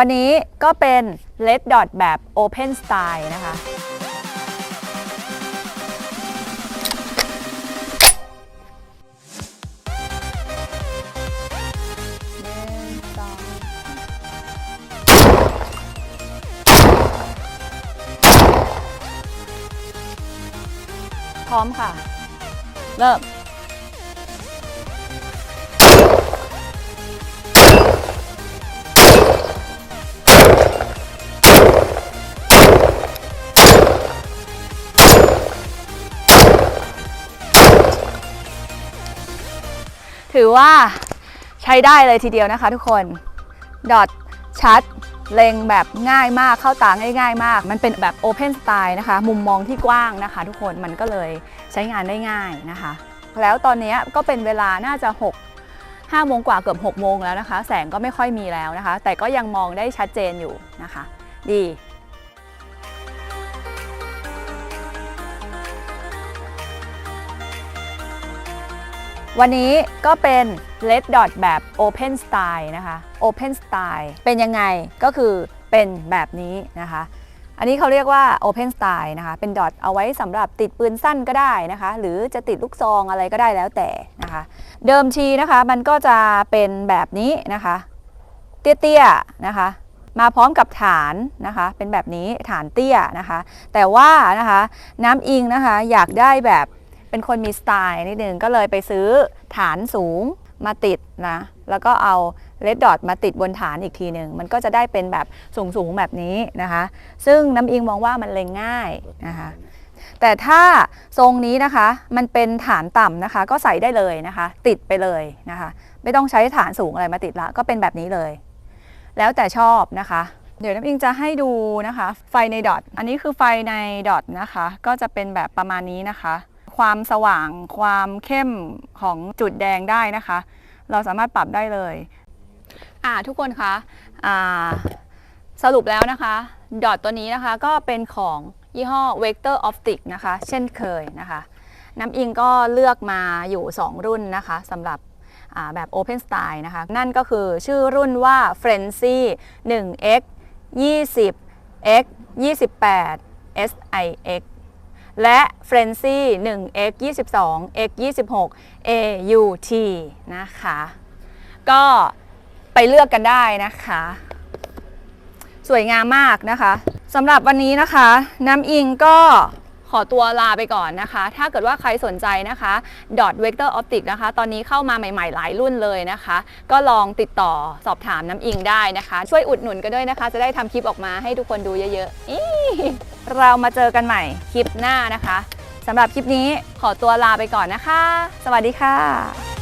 วันนี้ก็เป็น Red Dot แบบ Open Style นะคะ พร้อมค่ะ เริ่ม ถือว่าใช้ได้เลยทีเดียวนะคะทุกคน ดอทชัดเล็งแบบง่ายมากเข้าตาง่าย ๆ มาก มันเป็นแบบ Open Style นะคะ มุมมองที่กว้างนะคะ ทุกคนมันก็เลยใช้งานได้ง่ายนะคะ แล้วตอนนี้ก็เป็นเวลาน่าจะ6 5โมงกว่าเกือบ6โมงแล้วนะคะ แสงก็ไม่ค่อยมีแล้วนะคะ แต่ก็ยังมองได้ชัดเจนอยู่นะคะ ดี วันนี้ก็เป็น Red Dot แบบ Open Style นะคะ Open Style เป็นยังไงก็คือเป็นแบบนี้นะคะ อันนี้เขาเรียกว่า Open Style นะคะ เป็นดอทเอาไว้สำหรับติดปืนสั้นก็ได้นะคะ หรือจะติดลูกซองอะไรก็ได้แล้วแต่นะคะ เดิมทีนะคะมันก็จะเป็นแบบนี้นะคะ เตี้ยๆนะคะ มาพร้อมกับฐานนะคะ เป็นแบบนี้ฐานเตี้ยนะคะ แต่ว่านะคะน้ำอิงนะคะอยากได้แบบ เป็นคนมีสไตล์นิดนึงก็เลยไปซื้อฐานสูงมาติดนะ แล้วก็เอาเลดดอทมาติดบนฐานอีกทีหนึ่งมันก็จะได้เป็นแบบสูงๆแบบนี้นะคะ ซึ่งน้ำอิงมองว่ามันเล็งง่ายนะคะแต่ถ้าทรงนี้นะคะมันเป็นฐานต่ำนะคะ ก็ใส่ได้เลยนะคะ ติดไปเลยนะคะ ไม่ต้องใช้ฐานสูงอะไรมาติดละก็เป็นแบบนี้เลย แล้วแต่ชอบนะคะ เดี๋ยวน้ำอิงจะให้ดูนะคะ ไฟในดอทอันนี้คือไฟในดอทนะคะ ก็จะเป็นแบบประมาณนี้นะคะ ความสว่างความเข้มของจุดแดงได้นะคะ เราสามารถปรับได้เลยอ่าทุกคนคะอ่าสรุปแล้วนะคะ ดอทตัวนี้นะคะก็เป็นของยี่ห้อ Vector Optic นะคะ เช่นเคยนะคะ น้ำอิงก็เลือกมาอยู่ 2 รุ่นนะคะสำหรับแบบ Open Style นะคะ นั่นก็คือชื่อรุ่นว่า Frenzy 1x 20x 28 SIX และ Frenzy 1x 22x 26 AUT นะคะ ก็ไปเลือกกันได้นะคะ สวยงามมากนะคะสำหรับวันนี้นะคะ น้ำอิงก็ ขอตัวลาไปก่อนนะคะ ถ้าเกิดว่าใครสนใจนะคะ Dot Vector Optic นะคะ ตอนนี้เข้ามาใหม่ๆ หลายรุ่นเลยนะคะ ก็ลองติดต่อสอบถามน้ำอิงได้นะคะ ช่วยอุดหนุนกันด้วยนะคะ จะได้ทำคลิปออกมาให้ทุกคนดูเยอะๆ เรามาเจอกันใหม่คลิปหน้านะคะสำหรับคลิปนี้ขอตัวลาไปก่อนนะคะ สวัสดีค่ะ